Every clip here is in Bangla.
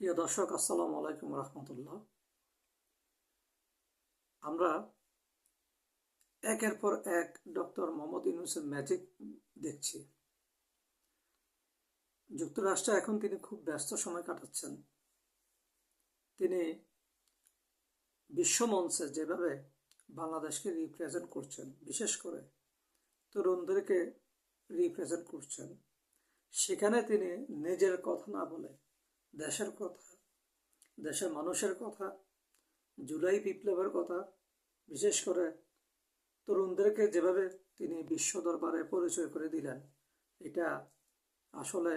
প্রিয় দর্শক, আসসালামু আলাইকুম রহমতুল্লাহ। আমরা একের পর এক ডক্টর মোহাম্মদ ইউনুসের ম্যাজিক দেখছি। যুক্তরাষ্ট্রে এখন তিনি খুব ব্যস্ত সময় কাটাচ্ছেন। তিনি বিশ্বমঞ্চে যেভাবে বাংলাদেশকে রিপ্রেজেন্ট করছেন, বিশেষ করে তরুণদেরকে রিপ্রেজেন্ট করছেন, সেখানে তিনি নিজের কথা না বলে দেশের কথা, দেশের মানুষের কথা, জুলাই বিপ্লবের কথা, বিশেষ করে তরুণদেরকে যেভাবে তিনি বিশ্ব দরবারে পরিচয় করে দিলেন, এটা আসলে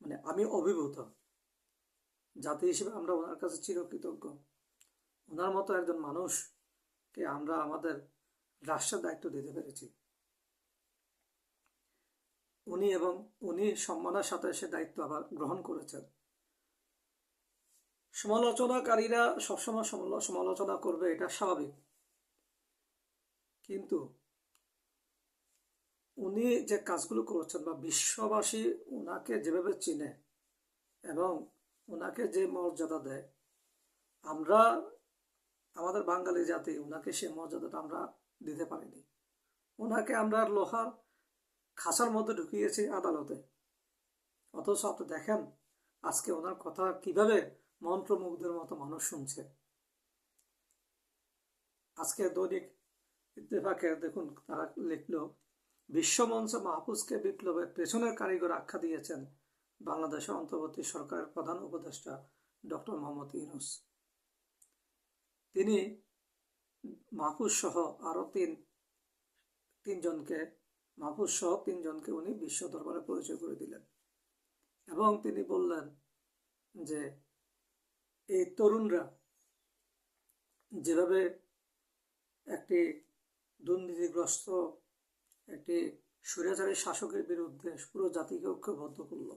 মানে আমি অভিভূত। জাতি হিসেবে আমরা ওনার কাছে চিরকৃতজ্ঞ। ওনার মতো একজন মানুষকে আমরা আমাদের রাষ্ট্রের দায়িত্ব দিতে পেরেছি। উনি এবং উনি সম্মানের সাথে সে দায়িত্ব আবার গ্রহণ করেছেন। সমালোচনাকারীরা সবসময় সমালো- সমালোচনা করবে, এটা স্বাভাবিক। কিন্তু উনি যে কাজগুলো করেছেন বা বিশ্ববাসী ওনাকে যেভাবে চিনে এবং ওনাকে যে মর্যাদা দেয়, আমরা, আমাদের বাঙালি জাতি ওনাকে সে মর্যাদাটা আমরা দিতে পারিনি। ওনাকে আমরা লোহার খাসার মধ্যে ঢুকিয়েছি আদালতে। অথচ আপনি দেখেন, আজকে ওনার কথা কীভাবে মন্ত্রমুগ্ধের মতো মানুষ শুনছে। আজকে দৈনিক ইত্তেফাকে দেখুন, তারা লিখল, বিশ্বমঞ্চে মাহফুজকে বিপ্লবের পেছনের কারিগর আখ্যা দিয়েছেন বাংলাদেশের অন্তর্বর্তী সরকারের প্রধান উপদেষ্টা ডক্টর মোহাম্মদ ইউনুস। তিনি মাহফুজ সহ আরও তিন, তিনজনকে, মাহফুজ সহ তিনজনকে উনি বিশ্ব দরবারে পরিচয় করে দিলেন। এবং তিনি বললেন যে এই তরুণরা যেভাবে একটি দুর্নীতিগ্রস্ত, একটি স্বৈরাচারী শাসকের বিরুদ্ধে পুরো জাতিকে ঐক্যবদ্ধ করল,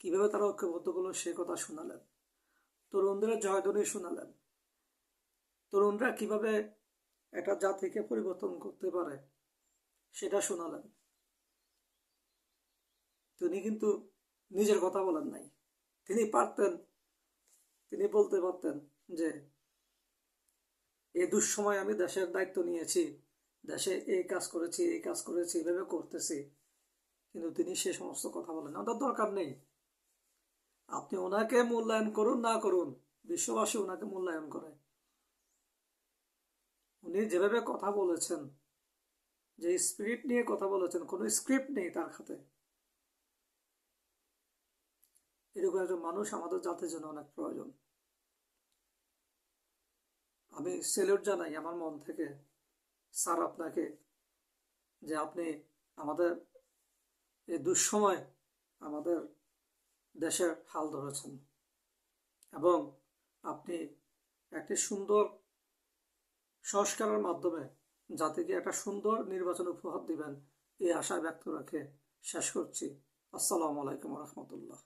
কীভাবে তারা ঐক্যবদ্ধ করল সে কথা শোনালেন, তরুণদের জয়ধ্বনি শোনালেন, তরুণরা কীভাবে একটা জাতিকে পরিবর্তন করতে পারে সেটা শোনালেন। তিনি কিন্তু নিজের কথা বলেন নাই, তিনি পারতেন তিনি বলতে পারতেন যে এই দুঃসময় আমি দেশের দায়িত্ব নিয়েছি। দেশে এই কাজ করেছি এই কাজ করেছি, এভাবে করতেছি। কিন্তু তিনি সে সমস্ত কথা বলেন ওটার দরকার নেই। আপনি ওনাকে মূল্যায়ন করুন, না করুন, বিশ্ববাসী ওনাকে মূল্যায়ন করে। উনি যেভাবে কথা বলেছেন, যে স্পিরিট নিয়ে কথা বলেছেন, কোনো স্ক্রিপ্ট নেই তার হাতে। এরকম একজন মানুষ আমাদের জাতির জন্য অনেক প্রয়োজন। আমি সেলুট জানাই আমার মন থেকে। স্যার আপনাকে যে আপনি আমাদের এই দুঃসময় আমাদের দেশের হাল ধরেছেন এবং আপনি একটি সুন্দর সংস্কারের মাধ্যমে জাতিকে একটা সুন্দর নির্বাচন উপহার দিবেন, এই আশা ব্যক্ত রেখে শেষ করছি। আসসালামু আলাইকুম রহমতুল্লাহ।